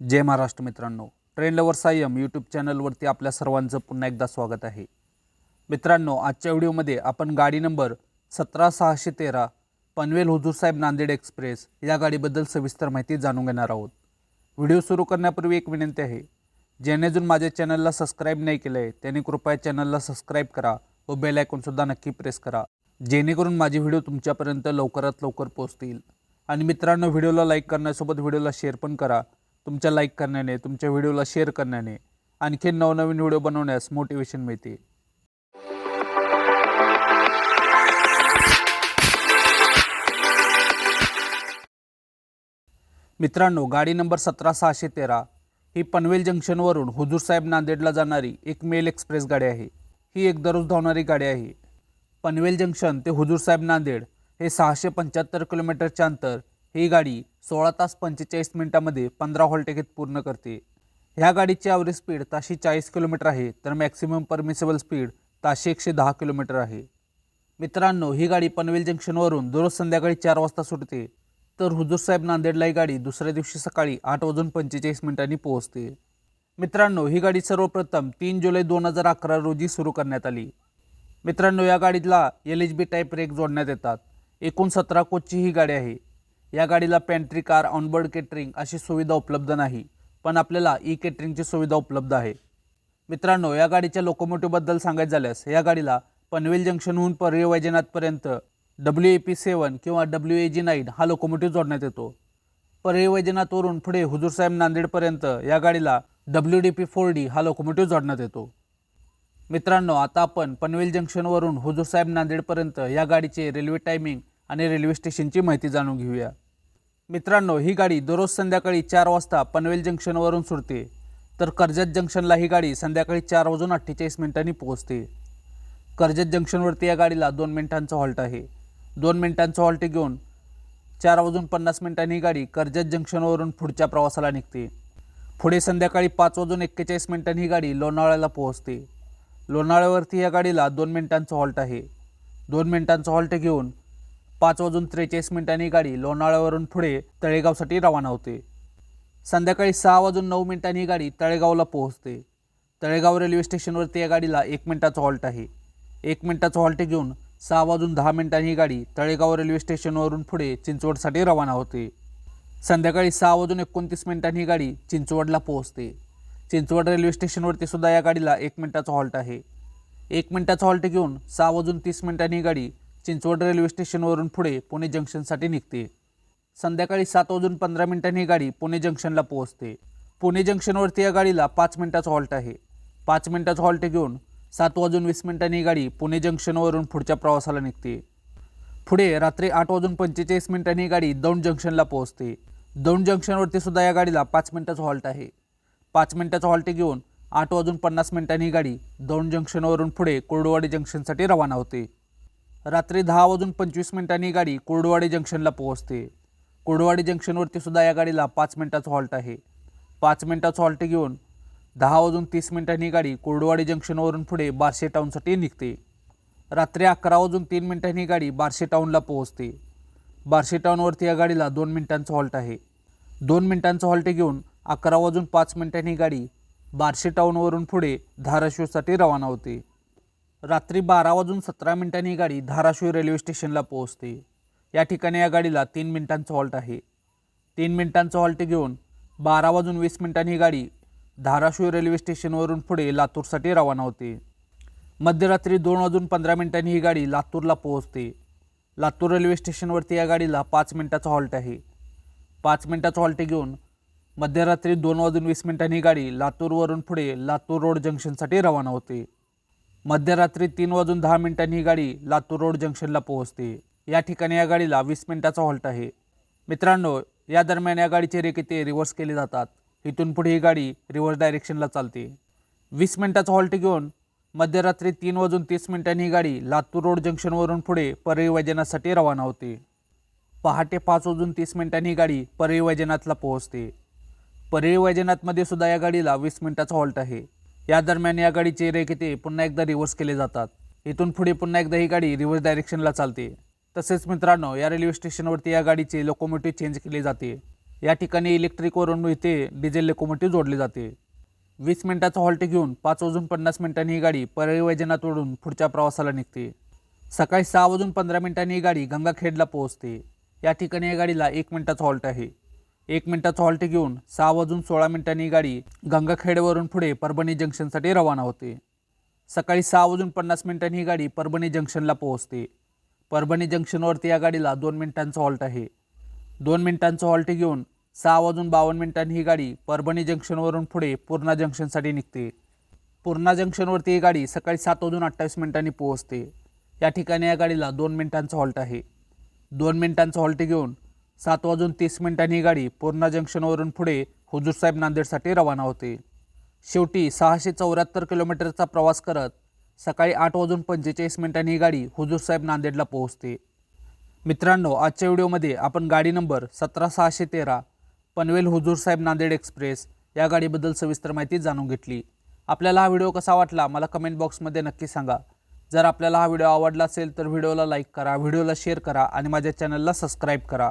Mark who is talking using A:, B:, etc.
A: जय महाराष्ट्र मित्रांनो. Train lover Sayam YouTube चॅनलवरती आपल्या सर्वांचं पुन्हा एकदा स्वागत आहे. मित्रांनो आजच्या व्हिडिओमध्ये आपण गाडी नंबर सतरा सहाशे तेरा पनवेल हुजूरसाहेब नांदेड एक्सप्रेस या गाडीबद्दल सविस्तर माहिती जाणून घेणार आहोत. व्हिडिओ सुरू करण्यापूर्वी एक विनंती आहे ज्याने अजून माझ्या चॅनलला सबस्क्राईब नाही केलं आहे त्याने कृपया चॅनलला सबस्क्राईब करा व बेल आयकॉनसुद्धा नक्की प्रेस करा जेणेकरून माझे व्हिडिओ तुमच्यापर्यंत लवकरात लवकर पोहोचतील. आणि मित्रांनो व्हिडिओला लाईक करण्यासोबत व्हिडिओला शेअर पण करा तुमच्या लाईक करण्याने तुमच्या व्हिडिओला शेअर करण्याने आणखी नवनवीन व्हिडिओ बनवण्यास मोटिवेशन मिळते. मित्रांनो गाडी नंबर सतरा सहाशे तेरा ही पनवेल जंक्शनवरून हुजूर साहेब नांदेडला जाणारी एक मेल एक्सप्रेस गाडी आहे. ही एक दररोज धावणारी गाडी आहे. पनवेल जंक्शन ते हुजूर साहेब नांदेड हे सहाशे पंच्याहत्तर किलोमीटरचे अंतर ही गाडी सोळा तास पंचेचाळीस मिनिटामध्ये पंधरा हॉल्टेकेत पूर्ण करते. ह्या गाडीची ॲव्हरेज स्पीड ताशी चाळीस किलोमीटर आहे तर मॅक्सिमम परमिसेबल स्पीड ताशी एकशे दहा किलोमीटर आहे. मित्रांनो ही गाडी पनवेल जंक्शनवरून दररोज संध्याकाळी चार वाजता सुटते तर हुजूरसाहेब नांदेडला ही गाडी दुसऱ्या दिवशी सकाळी आठ वाजून पंचेचाळीस मिनिटांनी पोहोचते. मित्रांनो ही गाडी सर्वप्रथम तीन जुलै दोन हजार अकरा रोजी सुरू करण्यात आली. मित्रांनो या गाडीला L H B type brake जोडण्यात येतात. एकूण सतरा कोचची ही गाडी आहे. या गाडीला पॅन्ट्री कार ऑनबोर्ड केटरिंग अशी सुविधा उपलब्ध नाही पण आपल्याला ई केटरिंगची सुविधा उपलब्ध आहे. मित्रांनो या गाडीच्या लोकोमोटिव्हबद्दल सांगायचं झाल्यास या गाडीला पनवेल जंक्शनहून परळी वैजनाथपर्यंत डब्ल्यू ए पी सेवन किंवा डब्ल्यू ए जी नाईन हा लोकोमोटिव्ह जोडण्यात येतो. परळी वैजनाथवरून पुढे हुजूरसाहेब नांदेडपर्यंत या गाडीला W D P four D हा लोकोमोटिव्ह जोडण्यात येतो. मित्रांनो आता आपण पनवेल जंक्शनवरून हुजूरसाहेब नांदेडपर्यंत या गाडीचे रेल्वे टायमिंग आणि रेल्वे स्टेशनची माहिती जाणून घेऊया. मित्रांनो ही गाडी दररोज संध्याकाळी चार वाजता पनवेल जंक्शनवरून सुटते. तर कर्जत जंक्शनला ही गाडी संध्याकाळी चार वाजून अठ्ठेचाळीस मिनिटांनी पोहोचते. कर्जत जंक्शनवरती या गाडीला दोन मिनिटांचा हॉल्ट आहे. दोन मिनिटांचा हॉल्ट घेऊन चार वाजून पन्नास मिनिटांनी ही गाडी कर्जत जंक्शनवरून पुढच्या प्रवासाला निघते. पुढे संध्याकाळी पाच वाजून एक्केचाळीस मिनिटांनी ही गाडी लोणावळ्याला पोहोचते. लोणावळ्यावरती या गाडीला दोन मिनिटांचा हॉल्ट आहे. दोन मिनिटांचा हॉल्ट घेऊन पाच वाजून त्रेचाळीस मिनिटांनी गाडी लोणावळ्यावरून पुढे तळेगावसाठी रवाना होते. संध्याकाळी सहा वाजून नऊ मिनिटांनी ही गाडी तळेगावला पोहोचते. तळेगाव रेल्वे स्टेशनवरती या गाडीला एक मिनिटाचा हॉल्ट आहे. एक मिनिटाचा हॉल्ट घेऊन सहा वाजून दहा मिनिटांनी ही गाडी तळेगाव रेल्वे स्टेशनवरून पुढे चिंचवडसाठी रवाना होते. संध्याकाळी सहा वाजून एकोणतीस मिनिटांनी ही गाडी चिंचवडला पोहोचते. चिंचवड रेल्वे स्टेशनवरती सुद्धा या गाडीला एक मिनिटाचा हॉल्ट आहे. एक मिनिटाचा हॉल्ट घेऊन सहा वाजून तीस मिनिटांनी ही गाडी चिंचवड रेल्वे स्टेशनवरून पुढे पुणे जंक्शनसाठी निघते. संध्याकाळी सात वाजून पंधरा मिनिटांनी ही गाडी पुणे जंक्शनला पोहोचते. पुणे जंक्शनवरती या गाडीला पाच मिनिटाचा हॉल्ट आहे. पाच मिनिटाचा हॉल्ट घेऊन सात वाजून वीस मिनिटांनी ही गाडी पुणे जंक्शनवरून पुढच्या प्रवासाला निघते. पुढे रात्री आठ वाजून पंचेचाळीस मिनिटांनी ही गाडी दौंड जंक्शनला पोहोचते. दौंड जंक्शनवरती सुद्धा या गाडीला पाच मिनिटाचा हॉल्ट आहे. पाच मिनिटाचा हॉल्ट घेऊन आठ वाजून पन्नास मिनिटांनी ही गाडी दौंड जंक्शनवरून पुढे कोरडवाडी जंक्शनसाठी रवाना होते. रात्री दहा वाजून पंचवीस मिनिटांनी ही गाडी कुर्डुवाडी जंक्शनला पोहोचते. कुर्डुवाडी जंक्शनवरती सुद्धा या गाडीला पाच मिनिटाचा हॉल्ट आहे. पाच मिनिटाचा हॉल्ट घेऊन दहा वाजून तीस मिनिटांनी ही गाडी कुर्डुवाडी जंक्शनवरून पुढे बार्शे टाऊनसाठी निघते. रात्री अकरा वाजून तीन मिनिटांनी ही गाडी बार्शे टाऊनला पोहोचते. बार्शे टाऊनवरती या गाडीला दोन मिनिटांचा हॉल्ट आहे. दोन मिनिटांचा हॉल्ट घेऊन अकरा वाजून पाच मिनिटांनी ही गाडी बार्शे टाऊनवरून पुढे धाराशिवसाठी रवाना होते. रात्री बारा वाजून सतरा मिनिटांनी ही गाडी धाराशिव रेल्वे स्टेशनला पोहोचते. या ठिकाणी या गाडीला तीन मिनिटांचा हॉल्ट आहे. तीन मिनिटांचा हॉल्ट घेऊन बारा वाजून वीस मिनिटांनी ही गाडी धाराशिव रेल्वे स्टेशनवरून पुढे लातूरसाठी रवाना होते. मध्यरात्री दोन वाजून पंधरा मिनिटांनी ही गाडी लातूरला पोहोचते. लातूर रेल्वे स्टेशनवरती या गाडीला पाच मिनिटाचा हॉल्ट आहे. पाच मिनिटाचा हॉल्ट घेऊन मध्यरात्री दोन वाजून वीस मिनिटांनी ही गाडी लातूरवरून पुढे लातूर रोड जंक्शनसाठी रवाना होते. मध्यरात्री तीन वाजून दहा मिनिटांनी ही गाडी लातूर रोड जंक्शनला पोहोचते. या ठिकाणी या गाडीला वीस मिनिटाचा हॉल्ट आहे. मित्रांनो या दरम्यान या गाडीचे रेकिते रिव्हर्स केले जातात. इथून पुढे ही गाडी रिव्हर्स डायरेक्शनला चालते. वीस मिनिटाचा हॉल्ट घेऊन मध्यरात्री तीन वाजून तीस मिनिटांनी ही गाडी लातूर रोड जंक्शनवरून पुढे परळी वैजनाथसाठी रवाना होते. पहाटे पाच वाजून तीस मिनिटांनी ही गाडी परळी वैजनाथला पोहोचते. परळी वैजनाथमध्ये सुद्धा या गाडीला वीस मिनिटाचा हॉल्ट आहे. या दरम्यान या गाडीचे रेखिते पुन्हा एकदा रिव्हर्स केले जातात. इथून पुढे पुन्हा एकदा ही गाडी रिव्हर्स डायरेक्शनला चालते. तसेच मित्रांनो या रेल्वे स्टेशनवरती या गाडीचे लोकोमोटिव्ह चेंज केले जाते. या ठिकाणी इलेक्ट्रिकवरून इथे डिझेल लोकोमोटिव्ह जोडले जाते. वीस मिनिटाचा हॉल्ट घेऊन पाच वाजून पन्नास मिनिटांनी ही गाडी परळी वैजनाथवरून पुढच्या प्रवासाला निघते. सकाळी सहा वाजून पंधरा मिनिटांनी ही गाडी गंगाखेडला पोहोचते. या ठिकाणी या गाडीला एक मिनिटाचा हॉल्ट आहे. एक मिनिटाचा हॉल्ट घेऊन सहा वाजून सोळा मिनिटांनी ही गाडी गंगाखेडवरून पुढे परभणी जंक्शनसाठी रवाना होते. सकाळी सहा वाजून पन्नास मिनिटांनी ही गाडी परभणी जंक्शनला पोहोचते. परभणी जंक्शनवरती या गाडीला दोन मिनिटांचा हॉल्ट आहे. दोन मिनिटांचा हॉल्ट घेऊन सहा वाजून बावन्न मिनिटांनी ही गाडी परभणी जंक्शनवरून पुढे पूर्णा जंक्शनसाठी निघते. पूर्णा जंक्शनवरती ही गाडी सकाळी सात वाजून अठ्ठावीस मिनिटांनी पोहोचते. या ठिकाणी या गाडीला दोन मिनिटांचा हॉल्ट आहे. दोन मिनिटांचा हॉल्ट घेऊन सात वाजून तीस मिनिटांनी ही गाडी पूर्णा जंक्शनवरून पुढे हुजूरसाहेब नांदेडसाठी रवाना होते. शेवटी सहाशे चौऱ्याहत्तर किलोमीटरचा प्रवास करत सकाळी आठ वाजून पंचेचाळीस मिनिटांनी ही गाडी हुजूरसाहेब नांदेडला पोहोचते. मित्रांनो आजच्या व्हिडिओमध्ये आपण गाडी नंबर सतरा सहाशे तेरा पनवेल हुजूरसाहेब नांदेड एक्सप्रेस या गाडीबद्दल सविस्तर माहिती जाणून घेतली. आपल्याला हा व्हिडिओ कसा वाटला मला कमेंट बॉक्समध्ये नक्की सांगा. जर आपल्याला हा व्हिडिओ आवडला असेल तर व्हिडिओला लाईक करा व्हिडिओला शेअर करा आणि माझ्या चॅनलला सबस्क्राईब करा.